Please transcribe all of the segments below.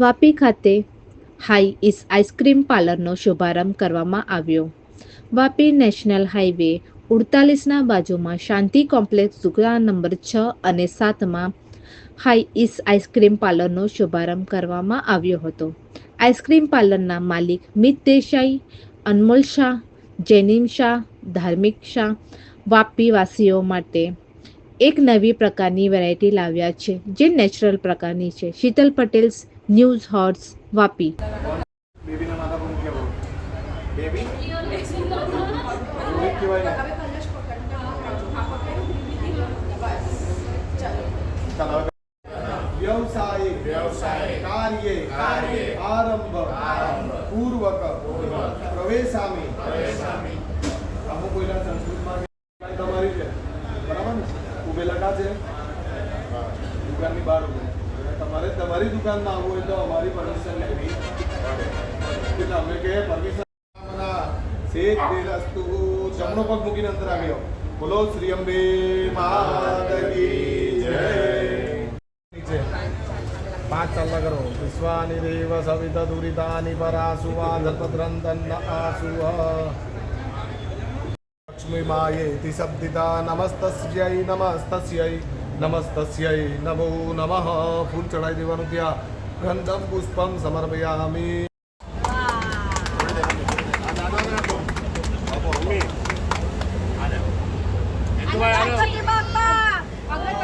વાપી ખાતે high is ice cream પાર્લરનો શુભારંભ કરવામાં આવ્યો. વાપી નેશનલ હાઈવે ઉડતાલીસના બાજુમાં શાંતિ કોમ્પ્લેક્સ દુકાન નંબર છ અને સાતમાં હાઈ ઇસ આઈસ્ક્રીમ પાર્લરનો શુભારંભ કરવામાં આવ્યો હતો. આઈસ્ક્રીમ પાર્લરના માલિક મિત દેસાઈ, અનમોલ શાહ, જેનિમ શાહ, ધાર્મિક શાહ, વાપીવાસીઓ માટે એક નવી પ્રકારની વેરાયટી લાવ્યા છે જે નેચરલ પ્રકારની છે. Sheetal Patel news horse Vapi. Baby? મારી દુકાન ના આવવું હોય તો અમારી પરમિશન લેવી એટલે અમે કે પરમિશન સેજ બે રસ્તુ જમણો પગ મૂકીને અંદર આવ્યો બોલો શ્રી અંબે માતકી જય પાંચ ચાલ્લા કરો વિશ્વાની દેવ સવિત દુરિતાની પરાસુવા ધતદ્રંતન આસુવા લક્ષ્મીમાયે તિ શબ્દિતા નમસ્તસ્यै નમસ્તસ્यै નમસ્તસ્યય નમો નમઃ ફૂલ ચડાવી દેવાનું ત્યાં ગંધમ પુષ્પમ સમર્પયામી ગણપતિ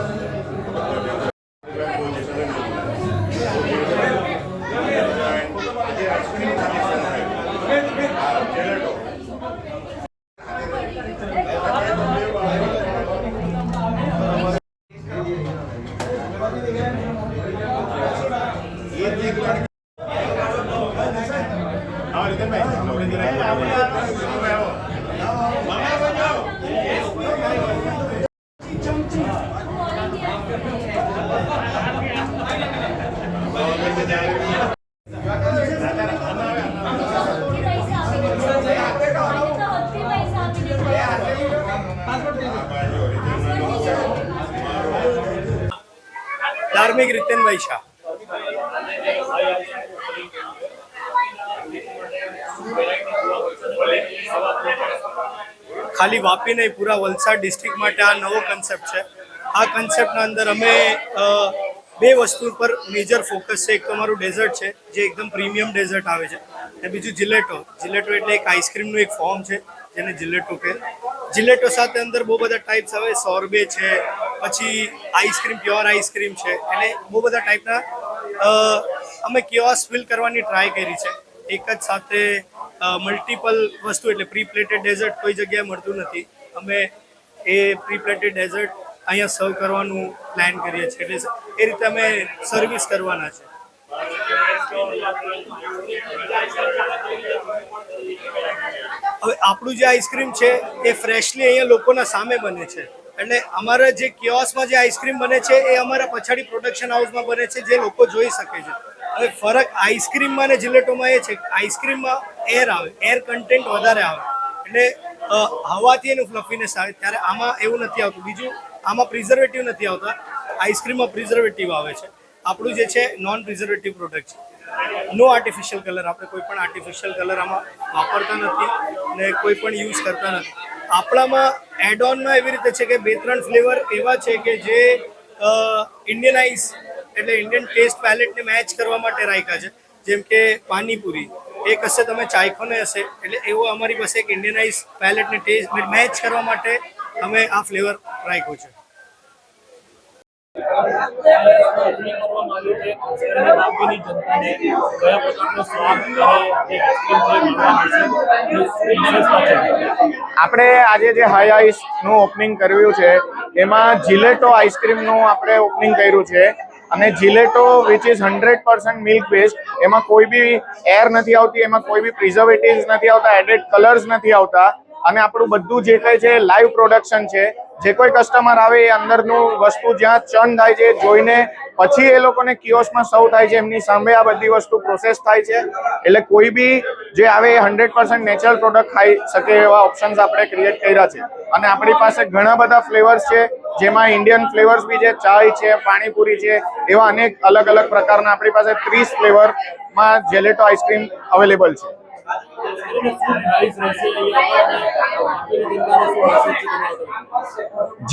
ધાર્મિક રીતેનભાઈ ખાલી વાપી નહીં, પૂરા વલસાડ ડિસ્ટ્રિક્ટ માટે આ નવો કન્સેપ્ટ છે. આ કન્સેપ્ટના અંદર અમે બે વસ્તુ પર મેજર ફોકસ છે. એક તો અમારું ડેઝર્ટ છે, જે એકદમ પ્રીમિયમ ડેઝર્ટ આવે છે. અને બીજું જિલેટો જિલેટો એટલે એક આઈસ્ક્રીમનું એક ફોર્મ છે. જેને જિલેટો કહે. જિલેટો સાથે અંદર બહુ બધા ટાઈપ્સ આવે. સોર્બે છે, પછી આઈસ્ક્રીમ પ્યોર આઈસ્ક્રીમ છે. એને બહુ બધા ટાઈપના અમે કિયોસ ફિલ કરવાની ટ્રાય કરી છે. એક જ સાથે મલ્ટિપલ વસ્તુ એટલે પ્રી પ્લેટેડ ડેઝર્ટ કોઈ જગ્યાએ મળતું નથી. અમે એ પ્રી પ્લેટેડ ડેઝર્ટ અહીંયા સર્વ કરવાનું પ્લાન કરીએ છીએ. એટલે એ રીતે અમે સર્વિસ કરવાના છે. હવે આપણું જે આઈસ્ક્રીમ છે એ ફ્રેશલી અહીંયા લોકોના સામે બને છે. એટલે અમારા જે કિયોસમાં જે આઈસ્ક્રીમ બને છે એ અમારા પછાડી પ્રોડક્શન હાઉસમાં બને છે જે લોકો જોઈ શકે છે. હવે ફરક આઈસ્ક્રીમમાં અને જિલેટોમાં એ છે આઈસ્ક્રીમમાં એર આવે એર કન્ટેન્ટ વધારે આવે. એટલે હવાથી એનું ફ્લફીનેસ આવે. ત્યારે આમાં એવું નથી આવતું. બીજું, આમાં પ્રિઝર્વેટિવ નથી આવતા. આઈસ્ક્રીમમાં પ્રિઝર્વેટિવ આવે છે. આપણું જે છે નોન પ્રિઝર્વેટિવ પ્રોડક્ટ છે. નો આર્ટિફિશિયલ કલર આપણે કોઈ પણ આર્ટિફિશિયલ કલર આમાં વાપરતા નથી. ને કોઈ પણ યુઝ કરતા નથી. આપણામાં એડ ઓનમાં એવી રીતે છે કે બે ત્રણ ફ્લેવર એવા છે કે જે ઇન્ડિયનાઇઝ એટલે ઇન્ડિયન ટેસ્ટ પેલેટને મેચ કરવા માટે રાખ્યા છે. જેમ કે પાણીપુરી. એક હશે તમે ચાખ્યો ને હશે, એટલે એવો અમારી પાસે એક ઇન્ડિયનાઇઝ પેલેટને ટેસ્ટ મેચ કરવા માટે અમે આ ફ્લેવર રાખ્યો છે. આપણે આજે જે હાઈ આઈસનું ઓપનિંગ કર્યું છે, એમાં જીલેટો આઈસ્ક્રીમનું આપણે ઓપનિંગ કર્યું છે. અને gelato which is hundred percent milk based એમાં કોઈ બી એર નથી આવતી, એમાં કોઈ બી પ્રિઝર્વેટિવ નથી આવતા એડેડ કલર્સ નથી આવતા. અને આપણું બધું જે કંઈ છે લાઈવ પ્રોડક્શન છે જે કોઈ કસ્ટમર આવે એ અંદરનું વસ્તુ જ્યાં ચર્ન થાય છે જોઈને પછી એ લોકોને કિયોસમાં સૌ થાય છે, એમની સામે આ બધી વસ્તુ પ્રોસેસ થાય છે. એટલે કોઈ બી જે આવે એ હંડ્રેડ પર્સન્ટ નેચરલ પ્રોડક્ટ ખાઈ શકે એવા ઓપ્શન્સ આપણે ક્રિએટ કર્યા છે. અને આપણી પાસે ઘણા બધા ફ્લેવર્સ છે, જેમાં ઇન્ડિયન ફ્લેવર્સ બી છે, ચાય છે, પાણીપુરી છે, એવા અનેક અલગ અલગ પ્રકારના આપણી પાસે ત્રીસ ફ્લેવરમાં જેલેટો આઈસ્ક્રીમ અવેલેબલ છે.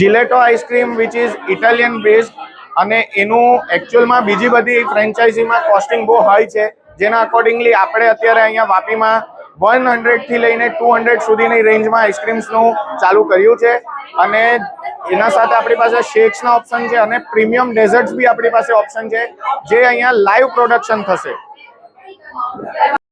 Gelato ice cream which is Italian based અને એનું એકચ્યુઅલમાં બીજી બધી ફ્રેન્ચાઇઝીમાં કોસ્ટિંગ બહુ હાઈ છે. જેના અકોર્ડિંગલી આપણે અત્યારે અહીંયા વાપીમાં વન હંડ્રેડથી લઈને ટુ હંડ્રેડ સુધીની રેન્જમાં આઈસ્ક્રીમ્સનું ચાલુ કર્યું છે. અને એના સાથે આપણી પાસે શેક્સના ઓપ્શન છે અને પ્રીમિયમ ડેઝર્ટ્સ બી આપણી પાસે ઓપ્શન છે, જે અહીંયા લાઈવ પ્રોડક્શન થશે.